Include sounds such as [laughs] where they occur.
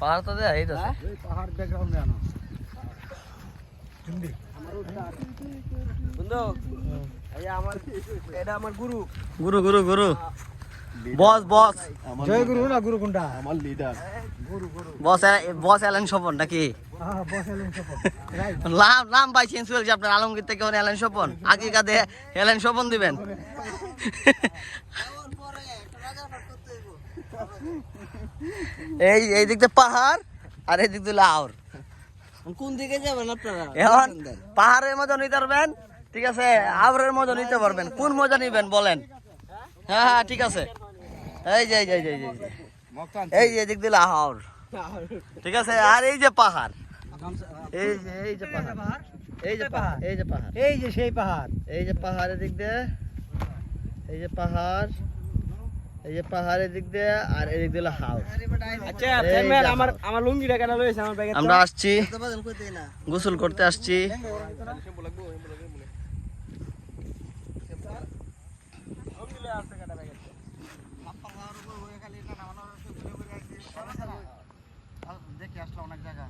পাহাড় তো দেয় এই তো পাহাড় ব্যাকগ্রাউন্ডে আনো। বন্ধু আমার এটা আমার গুরু। গুরু গুরু গুরু। বস বস। জয় গুরু না গুরু কোনটা? আমার লিডার বস বস এলেন স্বপন নাকি? হ্যাঁ বস এলেন সপন নাম নাম বাই চেঞ্জ হয়েছে আপনার আলমগীর থেকে এলেন স্বপন। আগে কাদে এলেন স্বপন দিবেন। [laughs] এই এই দিক দিয়ে পাহাড় আর এই দিক দিয়ে লাউর। কোন দিকে যাবেন আপনারা? এখন পাহাড়ের মজা নিতে পারবেন ঠিক আছে? আবরের মজা নিতে পারবেন। কোন মজা নিবেন বলেন? হ্যাঁ হ্যাঁ ঠিক আছে। এই যে এই যে এই যে, এই যে, এই যে। এই যে এদিক দিলে আহার ঠিক আছে? আর এই যে পাহাড়। এই যে এই যে পাহাড়। এই যে পাহাড় এই যে পাহাড়। এই যে সেই পাহাড়। এই যে পাহাড়ের দিক দিয়ে এই যে পাহাড়। এই যে পাহাড়ের দিক দিয়ে আর এদিক দিয়ে হাউস আচ্ছা। আমার আমার লুঙ্গিটা কেন রয়েছে আমার ব্যাগে? আমরা আসছি। গোসল করতে আসছি। দেখে আসলো অনেক জায়গা।